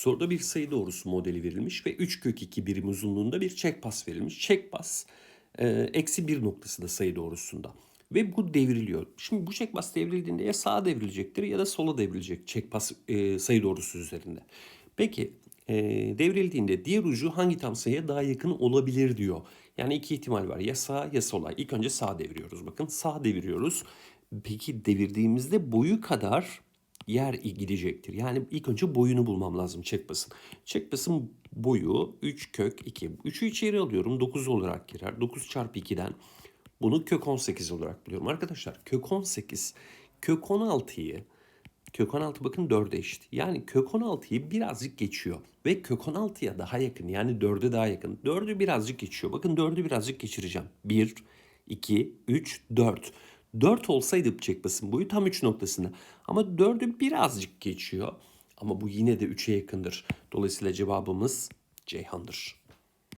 Soruda bir sayı doğrusu modeli verilmiş ve 3 kök 2 birim uzunluğunda bir check pass verilmiş. Check pass e, eksi bir noktasında sayı doğrusunda. Ve bu devriliyor. Şimdi bu check pass devrildiğinde ya sağa devrilecektir ya da sola devrilecek check pass e, sayı doğrusu üzerinde. Peki e, devrildiğinde diğer ucu hangi tam sayıya daha yakın olabilir diyor. Yani iki ihtimal var ya sağa ya sola. İlk önce sağa deviriyoruz bakın. Sağ deviriyoruz. Peki devirdiğimizde boyu kadar yer gidecektir. Yani ilk önce boyunu bulmam lazım checkpass'ın. Checkpass'ın boyu 3 kök 2. 3'ü içeri alıyorum 9 olarak girer. 9 çarpı 2'den bunu kök 18 olarak biliyorum. Arkadaşlar kök 18 kök 16'yı kök 16 bakın 4'e eşit. Yani kök 16'yı birazcık geçiyor. Ve kök 16'ya daha yakın yani 4'e daha yakın. 4'ü birazcık geçiyor. Bakın 4'ü birazcık geçireceğim. 1, 2, 3, 4. 4 olsaydı checkpass'ın boyu tam 3 noktasında. Ama 4'ü birazcık geçiyor. Ama bu yine de 3'e yakındır. Dolayısıyla cevabımız Ceyhan'dır.